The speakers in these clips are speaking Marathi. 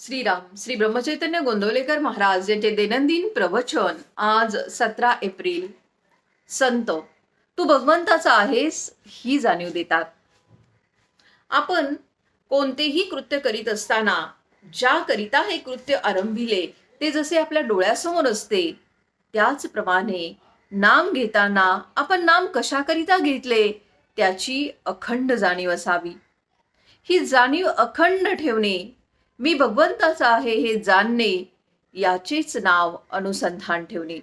श्रीराम श्री ब्रह्मचैतन्य गोंदवलेकर महाराज यांचे दैनंदिन प्रवचन आज सतरा एप्रिल. संत तू भगवंताचा आहेस ही जाणीव देतात. आपण कोणतेही कृत्य करीत असताना ज्याकरिता हे कृत्य आरंभिले ते जसे आपल्या डोळ्यासमोर असते त्याचप्रमाणे नाम घेताना आपण नाम कशाकरिता घेतले त्याची अखंड जाणीव असावी. ही जाणीव अखंड ठेवणे मी भगवंताचा आहे हे जाणणे याचेच नाव अनुसंधान ठेवणे.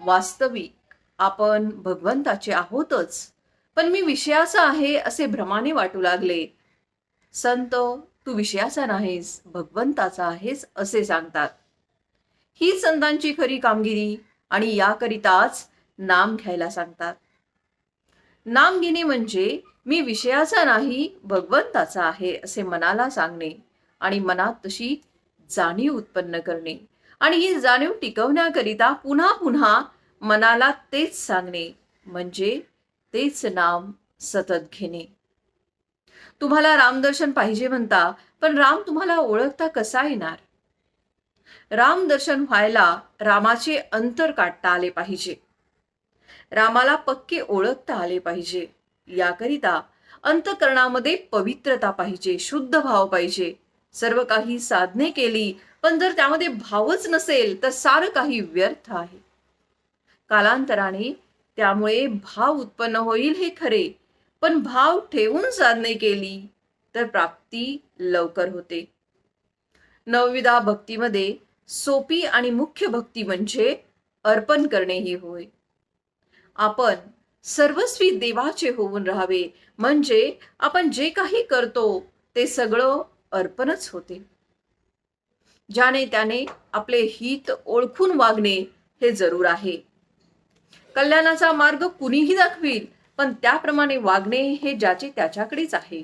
वास्तविक आपण भगवंताचे आहोतच पण मी विषयाचा आहे असे भ्रमाने वाटू लागले. संत तू विषयाचा नाहीस भगवंताचा आहेस असे सांगतात. ही संतांची खरी कामगिरी आणि याकरिताच नाम घ्यायला सांगतात. नाम घेणे म्हणजे मी विषयाचा नाही भगवंताचा आहे असे मनाला सांगणे. आणि मनात तशी जाणीव उत्पन्न करणे. आणि ही जाणीव टिकवण्याकरिता पुन्हा पुन्हा मनाला तेच सांगणे म्हणजे तेच नाम सतत घेणे. तुम्हाला रामदर्शन पाहिजे म्हणता पण राम तुम्हाला ओळखता कसा येणार? रामदर्शन व्हायला रामाचे अंतर काढता आले पाहिजे. रामाला पक्के ओळखता आले पाहिजे. याकरिता अंतकरणामध्ये पवित्रता पाहिजे शुद्ध भाव पाहिजे. सर्व काही साधने केली पण जर त्यामध्ये भावच नसेल तर सारं काही व्यर्थ आहे. कालांतराने त्यामुळे भाव उत्पन्न होईल हे खरे पण भाव ठेवून साधने केली तर प्राप्ती लवकर होते. नवविधा भक्तीमध्ये सोपी आणि मुख्य भक्ती म्हणजे अर्पण करणे ही होय. आपण सर्वस्वी देवाचे होऊन राहावे म्हणजे आपण जे काही करतो ते सगळं अर्पणच होते. ज्याने त्याने आपले हित ओळखून वागणे हे जरूर आहे. कल्याणाचा मार्ग कुणीही दाखवील पण त्याप्रमाणे वागणे हे ज्याचे त्याच्याकडेच आहे.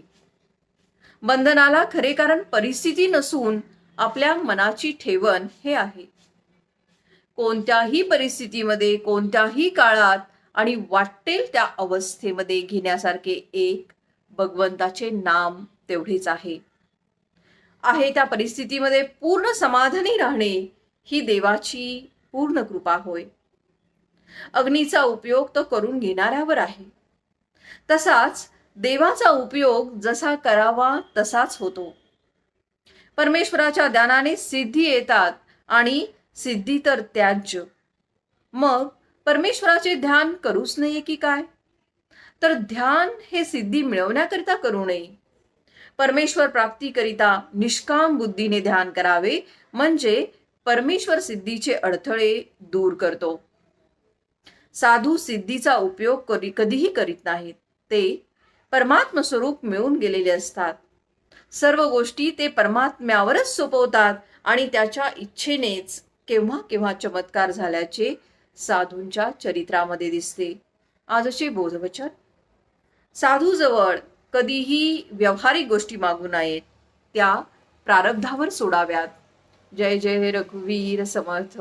बंधनाला खरे कारण परिस्थिती नसून आपल्या मनाची ठेवण हे आहे. कोणत्याही परिस्थितीमध्ये कोणत्याही काळात आणि वाटेल त्या अवस्थेमध्ये घेण्यासारखे एक भगवंताचे नाम तेवढेच आहे. आहे त्या परिस्थितीमध्ये पूर्ण समाधानी राहणे ही देवाची पूर्ण कृपा होय. अग्नीचा उपयोग तो करून घेणाऱ्यावर आहे. तसाच देवाचा उपयोग जसा करावा तसाच होतो. परमेश्वराच्या ध्यानाने सिद्धी येतात आणि सिद्धी तर त्याज्य. मग परमेश्वराचे ध्यान करूच नये की काय? तर ध्यान हे सिद्धी मिळवण्याकरिता करू नये. परमेश्वर प्राप्तीकरिता निष्काम बुद्धीने ध्यान करावे म्हणजे परमेश्वर सिद्धीचे अडथळे दूर करतो. साधू सिद्धीचा उपयोग कधी कधीही करीत नाहीत. ते परमात्म स्वरूप मिळून गेलेले असतात. सर्व गोष्टी ते परमात्म्यावरच सोपवतात आणि त्याच्या इच्छेनेच केव्हा केव्हा चमत्कार झाल्याचे साधूंच्या चरित्रामध्ये दिसते. आजचे बोधवचन. साधूजवळ कधीही व्यावहारिक गोष्टी मागू नयेत त्या प्रारब्धावर सोडाव्यात. जय जय रघुवीर समर्थ.